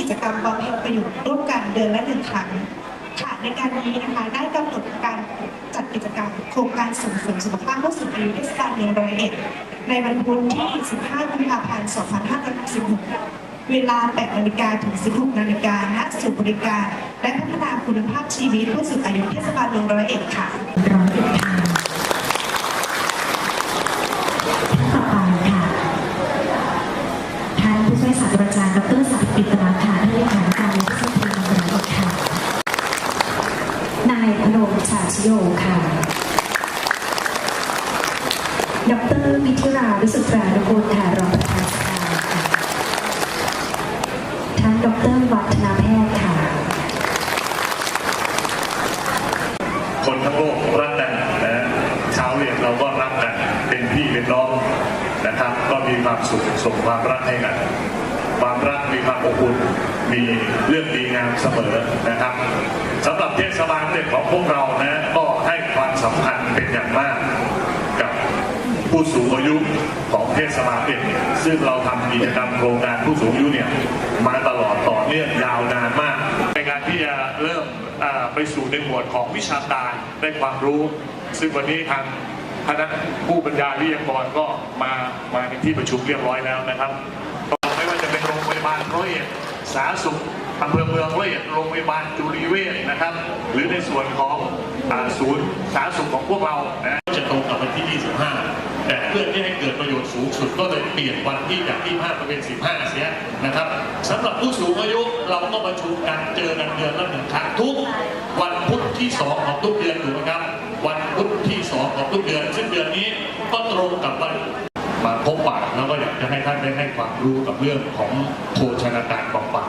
กิจกรรมบำเพ็ญประโยชน์ร่วมกันเดือนละหนึ่งครั้งค่ะในการนี้นะคะได้กำหนดการจัดกิจกรรม โครงการส่งเสริมสุขภาพผู้สูงอายุเทศบาลเมืองร้อยเอ็ดในวันพุธที่ 15 กุมภาพันธ์ 2566 เวลา 8 นาฬิกาถึง 16 นาฬิกาณศูนย์บริการ และพัฒนาคุณภาพชีวิตผู้สูงอายุเทศบาลเมืองร้อยเอ็ดค่ะายพนมชาชโยค่ะดรพิธิราวิสุทรานุกูลค่ะรองประธานสภาค่ะท่านดรวัฒนาแพทย์ค่ะ คนทั้งโลกรักกันนะชาวเรียนเราก็รักกัน เป็นพี่เป็นน้องนะครับ ก็มีความสุขส่งความรักให้กัน ความรักมีความอบอุ่นมีเรื่องดีงามเสมอนะครับสำหรับเทศบาลเนี่ยของพวกเรานะก็ให้ความสำคัญเป็นอย่างมากกับผู้สูงอายุของเทศบาลเองซึ่งเราทำกิจกรรมโครงการผู้สูงอายุเนี่ยมาตลอดต่อเนื่องยาวนานมาก ในการที่จะเริ่มไปสู่ในหมวดของวิชาการได้ความรู้ ซึ่งวันนี้ทางคณะผู้บรรยายวิทยากรก็มามาในที่ประชุมเรียบร้อยแล้วนะครับ ไม่ว่าจะเป็นาบาลร้อยเอ็ดสาธารณสุขอำเภอเมืองร้อยเอ็ดโรงพยาบาลจุฬีเวชนะครับ หรือในส่วนของศูนย์สาธารณสุขของพวกเรานะจะตรงกับวันที่ 25 แต่เพื่อที่ให้เกิดประโยชน์สูงสุดก็เลยเปลี่ยนวันที่จาก25มาเป็น 15 เสียนะครับสำหรับผู้สูงอายุเราก็ประชุมกันเจอกันเดือนละหนึ่งครั้งทุกวันพุธที่ 2 ของทุกเดือนถูกไหมครับ วันพุธที่ 2 ของทุกเดือน ซึ่งเดือนนี้ก็ตรงกับวัน พบปะแล้วก็อยากจะให้ท่านได้ให้ความรู้กับเรื่องของโภชนาการบำบัด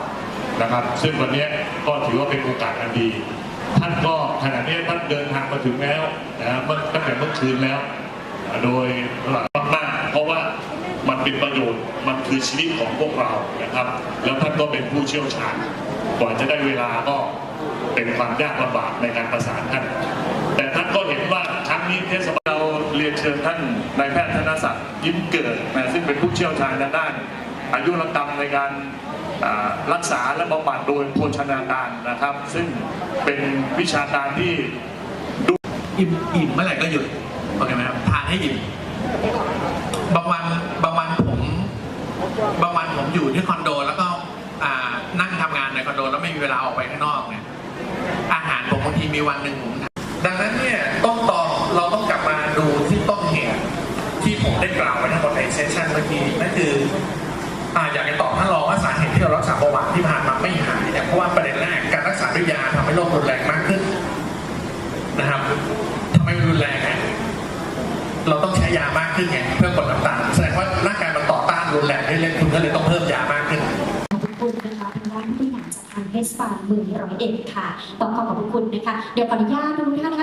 นะครับ ซึ่งวันนี้ก็ถือว่าเป็นโอกาสอันดี ท่านก็ขณะนี้ท่านเดินทางมาถึงแล้วนะเมื่อตั้งแต่เมื่อคืนแล้ว โดยหลักมากๆเพราะว่ามันเป็นประโยชน์มันคือชีวิตของพวกเรานะครับ แล้วท่านก็เป็นผู้เชี่ยวชาญกว่าจะได้เวลาก็เป็นความยากลำบากในการประสานท่าน แต่ท่านก็เห็นว่าครั้งนี้เทศบาลเราเรียนเชิญท่านนายแพทย์ธนศักดิ์ ยิ้มเกิดนะซึ่งเป็นผู้เชี่ยวชาญด้าน อายุรกรรมในการรักษาและบำบัดโดยโภชนาการนะครับ ซึ่งเป็นวิชาการที่อิ่มอิ่มเมื่อไหร่ก็หยุดโอเคไหมครับทานให้อิ่มบางวันบางวันผมบางวันผมอยู่ที่คอนโด แล้วก็นั่งทำงานในคอนโด แล้วไม่มีเวลาออกไปข้างนอกเนี่ยอาหารผมบางทีมีวันหนึ่งผมดังนั้นเนี่ย ที่ผมได้กล่าวไว้ทั้งหมดในเซสชันเมื่อกี้นั่นคืออ่าอยากจะตอบท่านรองว่าสาเหตุที่เรารักษาเบาหวานที่ผ่านมาไม่หายเนี่ยเพราะว่าประเด็นแรกการรักษาด้วยยาทำให้โรครุนแรงมากขึ้นนะครับทำไมรุนแรงไงเราต้องใช้ยามากขึ้นไงเพื่อกดน้ำตาลแสดงว่าร่างกายมันต่อต้านรุนแรงได้เลยคุณก็เลยต้องเพิ่มยามากขึ้นขอบคุณนะคะทางด้านผู้บริหารจากทางเทศบาลเมืองร้อยเอ็ดค่ะต้องขอขอบคุณนะคะ เดี๋ยวขออนุญาตทุกท่านนะคะ